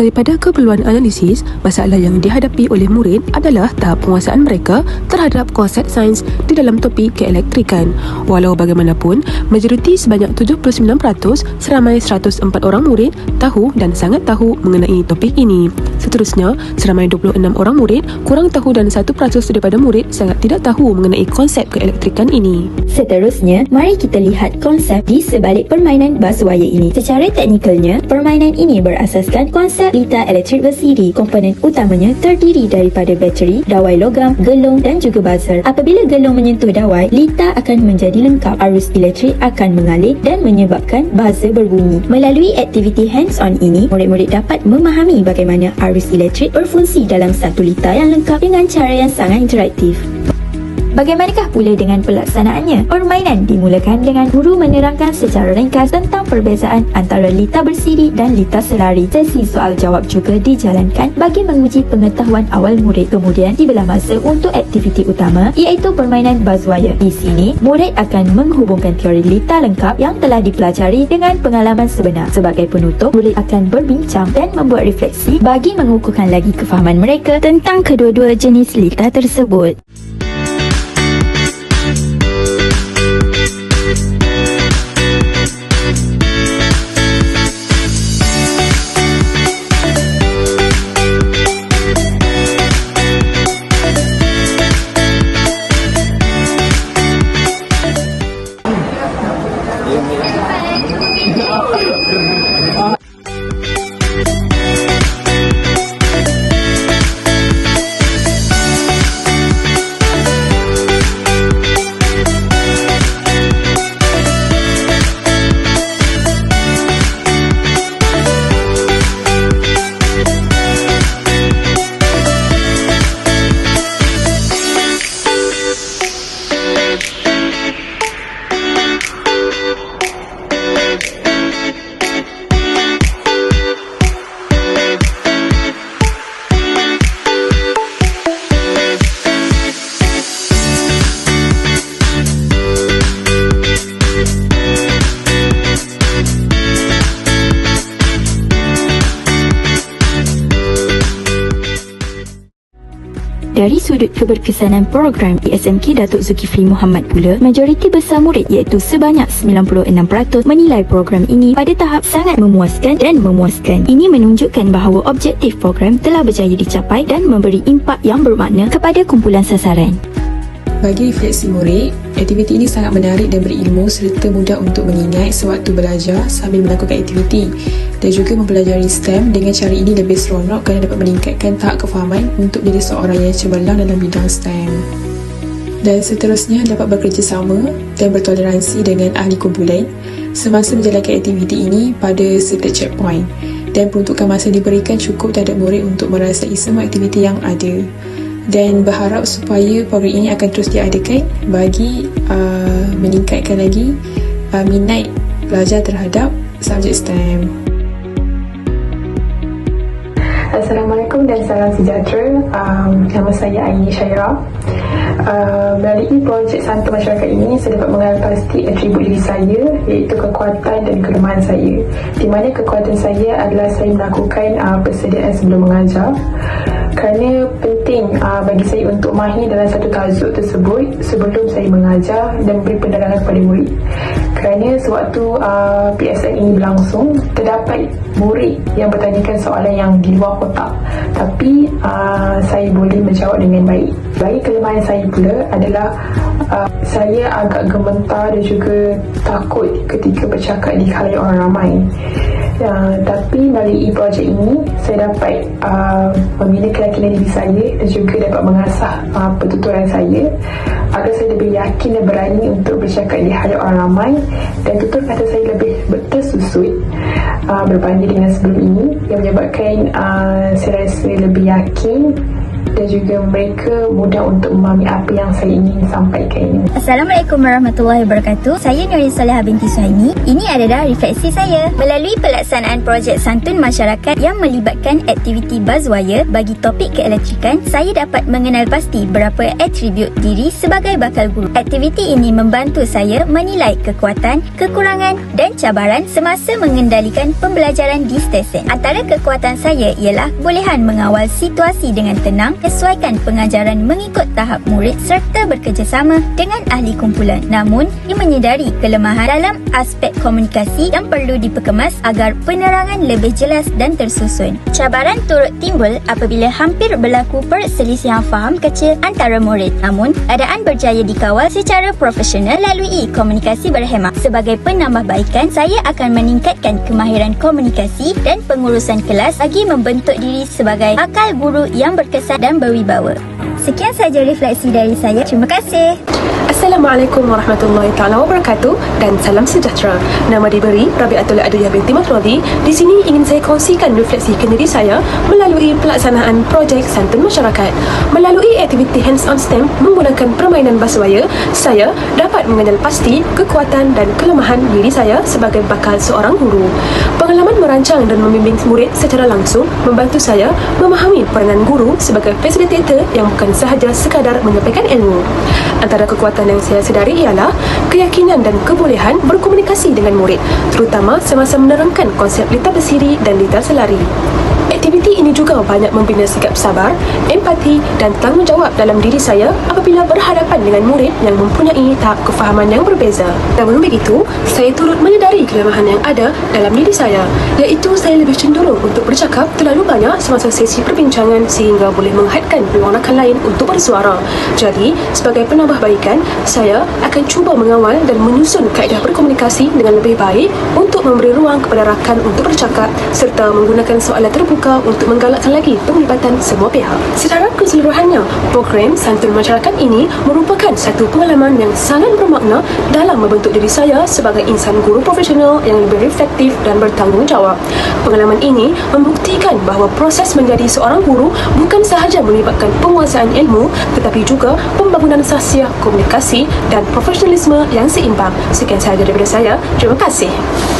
Daripada keperluan analisis, masalah yang dihadapi oleh murid adalah tahap penguasaan mereka terhadap konsep sains di dalam topik keelektrikan. Walau bagaimanapun, majoriti sebanyak 79% seramai 104 orang murid tahu dan sangat tahu mengenai topik ini. Seterusnya, seramai 26 orang murid kurang tahu dan 1% daripada murid sangat tidak tahu mengenai konsep keelektrikan ini. Seterusnya, mari kita lihat konsep di sebalik permainan buzzwire ini. Secara teknikalnya, permainan ini berasaskan konsep lita elektrik bersiri. Komponen utamanya terdiri daripada bateri, dawai logam, gelung dan juga buzzer. Apabila gelung menyentuh dawai, lita akan menjadi lengkap. Arus elektrik akan mengalir dan menyebabkan buzzer berbunyi. Melalui aktiviti hands-on ini, murid-murid dapat memahami bagaimana arus elektrik berfungsi dalam satu lita yang lengkap dengan cara yang sangat interaktif. Bagaimanakah pula dengan pelaksanaannya? Permainan dimulakan dengan guru menerangkan secara ringkas tentang perbezaan antara lita bersiri dan lita selari. Sesi soal jawab juga dijalankan bagi menguji pengetahuan awal murid. Kemudian dibelah masa untuk aktiviti utama iaitu permainan buzzwire. Di sini, murid akan menghubungkan teori lita lengkap yang telah dipelajari dengan pengalaman sebenar. Sebagai penutup, murid akan berbincang dan membuat refleksi bagi mengukuhkan lagi kefahaman mereka tentang kedua-dua jenis lita tersebut. Dari sudut keberkesanan program ISMK Datuk Zulkifli Muhammad pula, majoriti besar murid iaitu sebanyak 96% menilai program ini pada tahap sangat memuaskan dan memuaskan. Ini menunjukkan bahawa objektif program telah berjaya dicapai dan memberi impak yang bermakna kepada kumpulan sasaran. Bagi refleksi murid, aktiviti ini sangat menarik dan berilmu serta mudah untuk mengingat sewaktu belajar sambil melakukan aktiviti dan juga mempelajari STEM dengan cara ini lebih seronok kerana dapat meningkatkan tahap kefahaman untuk menjadi seorang yang cemerlang dalam bidang STEM. Dan seterusnya dapat bekerjasama dan bertoleransi dengan ahli kumpulan semasa menjalankan aktiviti ini pada setiap checkpoint dan peruntukan masa diberikan cukup terhadap murid untuk merasai semua aktiviti yang ada dan berharap supaya program ini akan terus diadakan bagi uh, meningkatkan lagi uh, minat pelajar terhadap subjek STEM. Assalamualaikum dan salam sejahtera. Um, nama saya Aini Syaira. Uh, melalui projek Santa Masyarakat ini, saya dapat mengenal pasti atribut diri saya iaitu kekuatan dan kelemahan saya. Di mana kekuatan saya adalah saya melakukan uh, persediaan sebelum mengajar kerana penting uh, bagi saya untuk mahir dalam satu tajuk tersebut sebelum saya mengajar dan memberi penerangan kepada murid kerana sewaktu uh, PSN ini berlangsung terdapat murid yang bertanyakan soalan yang di luar kotak. Tapi uh, saya boleh menjawab dengan baik. Bagi kelemahan saya pula adalah uh, saya agak gementar dan juga takut ketika bercakap di khalayak orang ramai. Uh, tapi melalui projek ini saya dapat uh, membina keyakinan diri saya dan juga dapat mengasah uh, pertuturan saya. Agar saya lebih yakin dan berani untuk bercakap di hadapan orang ramai dan tutur kata saya lebih tersusut uh, berbanding dengan sebelum ini yang menyebabkan uh, saya rasa lebih yakin dan juga mereka mudah untuk memahami apa yang saya ingin sampaikan ini. Assalamualaikum warahmatullahi wabarakatuh. Saya Nuri Salihah binti Suhaimi. Ini adalah refleksi saya. Melalui pelaksanaan projek santun masyarakat yang melibatkan aktiviti buzzwire bagi topik keelektrikan, saya dapat mengenal pasti berapa atribut diri sebagai bakal guru. Aktiviti ini membantu saya menilai kekuatan, kekurangan dan cabaran semasa mengendalikan pembelajaran di stesen. Antara kekuatan saya ialah bolehan mengawal situasi dengan tenang, sesuaikan pengajaran mengikut tahap murid serta bekerjasama dengan ahli kumpulan. Namun, ia menyedari kelemahan dalam aspek komunikasi yang perlu diperkemas agar penerangan lebih jelas dan tersusun. Cabaran turut timbul apabila hampir berlaku perselisihan faham kecil antara murid. Namun, keadaan berjaya dikawal secara profesional melalui komunikasi berhemat. Sebagai penambahbaikan, saya akan meningkatkan kemahiran komunikasi dan pengurusan kelas bagi membentuk diri sebagai akal guru yang berkesan dan berwibawa. Sekian saja refleksi dari saya. Terima kasih. Assalamualaikum warahmatullahi taala wabarakatuh dan salam sejahtera. Nama diberi Rabiatul Adiyah binti Matrodi. Di sini ingin saya kongsikan refleksi kendiri saya melalui pelaksanaan projek santun masyarakat. Melalui aktiviti hands-on STEM menggunakan permainan baswaya, saya dapat mengenal pasti kekuatan dan kelemahan diri saya sebagai bakal seorang guru. Pengalaman merancang dan membimbing murid secara langsung membantu saya memahami peranan guru sebagai fasilitator yang bukan sahaja sekadar menyampaikan ilmu. Antara kekuatan yang saya sedari ialah keyakinan dan kebolehan berkomunikasi dengan murid, terutama semasa menerangkan konsep litar bersiri dan litar selari. Aktiviti ini juga banyak membina sikap sabar, empati dan tanggungjawab dalam diri saya apabila berhadapan dengan murid yang mempunyai tahap kefahaman yang berbeza. Namun begitu, saya turut menyedari kelemahan yang ada dalam diri saya, iaitu saya lebih cenderung untuk bercakap terlalu banyak semasa sesi perbincangan sehingga boleh menghadkan peluang rakan lain untuk bersuara. Jadi, sebagai penambahbaikan, saya akan cuba mengawal dan menyusun kaedah berkomunikasi dengan lebih baik untuk memberi ruang kepada rakan untuk bercakap serta menggunakan soalan terbuka untuk menggalakkan lagi penglibatan semua pihak. Secara keseluruhannya, program Santun Masyarakat ini merupakan satu pengalaman yang sangat bermakna dalam membentuk diri saya sebagai insan guru profesional yang lebih reflektif dan bertanggungjawab. Pengalaman ini membuktikan bahawa proses menjadi seorang guru bukan sahaja melibatkan penguasaan ilmu tetapi juga pembangunan sasiah komunikasi dan profesionalisme yang seimbang. Sekian sahaja daripada saya. Terima kasih.